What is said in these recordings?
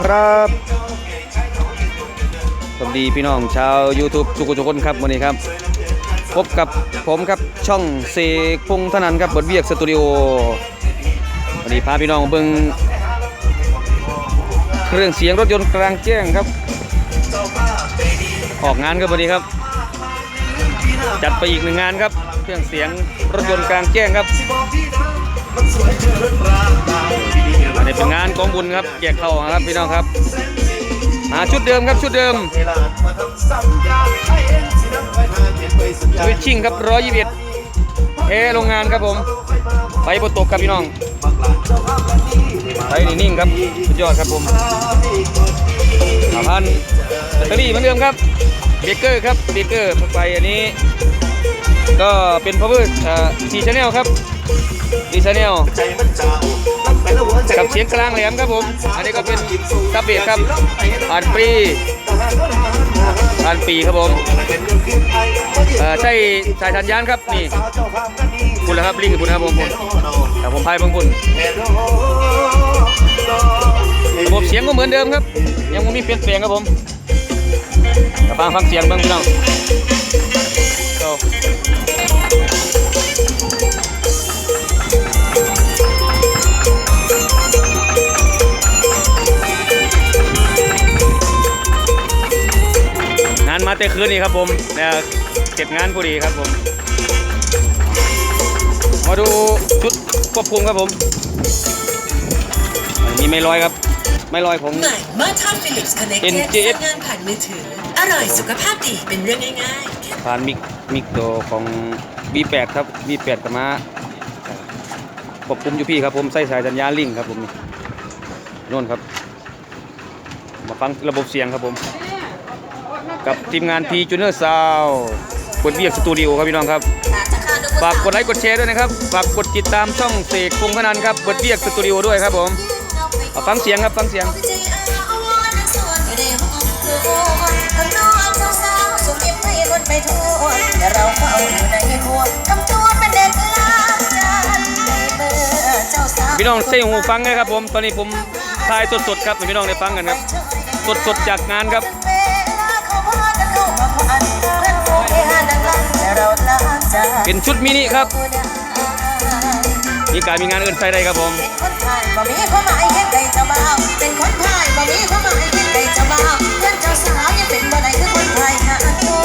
ครับสวัสดีพี่น้องชาว YouTube ทุกทุกคนครับวันนี้ครับ พบกับผมครับช่องเสกพงษ์ธนันครับบทเวียกสตูดิโอวันนี้พาพี่น้องเบิ่งเครื่องเสียงรถยนต์กลางแจ้งครับ ออกงานครับวันนี้ครับ จัดไปอีกหนึ่งงานครับ เครื่องเสียงรถยนต์กลางแจ้งครับ กองบุญครับแจกเข้าครับพี่น้องครับหาชุดเดิมครับชุดเดิมสวิตชิ่งครับร้อยยี่สิบเอ็ดเอโรงงานครับผม ไปบนตกครับพี่น้องไปนิ่งครับสุดยอดครับผมสามพันแบตเตอรี่เหมือนเดิมครับเบเกอร์ครับเบเกอร์ไฟอันนี้ ก็เป็น power เอ่อสี่ชแนลครับสี่ชแนล สียงกลางแหลมครับผม อันนี้ก็เป็นซับเบสครับผ่านปรีผ่านปีครับผมใช่สายสัญญาณครับนี่คุณแล้วครับลิงก์คุณครับผมแต่ผมพายบางคุณระบบเสียงก็เหมือนเดิมครับ ยังไม่มีเปลี่ยนแปลงครับผมฟังฟังเสียงเบ้างพี่น้อง แต่คืนนี้ครับผมเนี่ยเก็บงานพอดีครับผม มาดูชุดควบคุมครับผมมีไม่ลอยครับ ไม่ลอยของใหม่มาทอนฟิลิปส์คอนเนคเต็ด NGS ทำงานผ่านมือถือ อร่อยสุขภาพดีเป็นเรื่องง่ายผ่านมิกมิกโตของ V8 ครับ V8 กับมาควบคุมอยู่พี่ครับผมใส่สายสัญญาณลิงก์ครับผมนี่โน่นครับ มาฟังระบบเสียงครับผม กับทีมงาน P Junior Sound กดเวียกสตูดิโอครับพี่น้องครับ ฝากกดไลค์กดแชร์ด้วยนะครับ ฝากกดติดตามช่องเสกพงษ์พนันครับเบิดเวียกสตูดิโอด้วยครับผมเอาฟังเสียงครับฟังเสียงเราเฝ้าอยู่ในครัวทำตัวเป็นเด็กล้างจานในเมื่อเจ้าสาวพี่น้องใส่หูฟังนะครับผม ตอนนี้ผมถ่ายสดๆครับให้พี่น้องได้ฟังกันครับ สดๆจากงานครับ เป็นชุดมินิครับมีการมีงานอื่นใส่ได้ครับผมเป็นคนไทยบ่มีความหมายแค่ใดเจ้าบ่าวเป็นคนไทยบ่มีความหมายแค่ใดเจ้าบ่าวเพื่อนเจ้าสาวยังเป็นบ่ได้คือคนไทยนะโอ้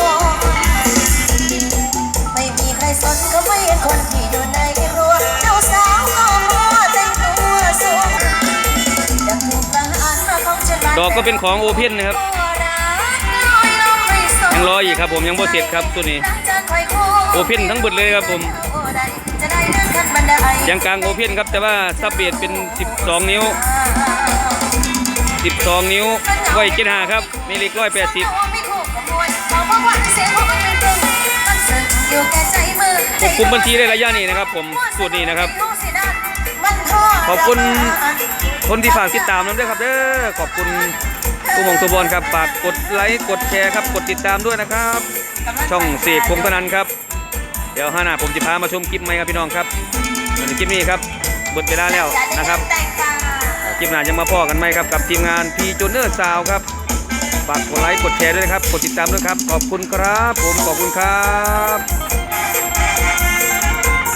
ไม่มีใครสนก็ไม่เห็นคนที่อยู่ในครัวเจ้าสาวก็มัวแต่งตัวสวยดังถูกประหารมาของฉันดอกก็เป็นของโอเพนนะครับยังรออีกครับผมยังบ่เสร็จครับตัวนี้ โอเพ่นทั้งหมดเลยครับผมเสียงกลางโอเพ่นครับแต่ว่าซับเบสเป็น 12 นิ้ว 12 นิ้วว้เจ็ดห้าครับมีเล็กร้อยแปดสิบคุมบัญชีได้ระยะนี้นะครับ ผมสูตรนี้นะครับขอบคุณคนที่ฝากติดตามน้ำด้วยครับเด้อขอบคุณผู้มองตัวบอลครับฝากกดไลค์กดแชร์ครับกดติดตามด้วยนะครับ ช่องเสกพงษ์พนันครับ ดี๋ยวห้าหน้าผมจะพามาชมคลิปใหม่ครับพี่น้องครับส่วนคลิปนี้ครับหมดเวลาแล้วนะครับคลิปหน้าจะมาพ่อกันไหมครับกับทีมงานพีจูเนอร์สาวครับฝากกดไลค์กดแชร์ด้วยนะครับกดติดตามด้วยครับ ขอบคุณครับ ผมขอบคุณครับ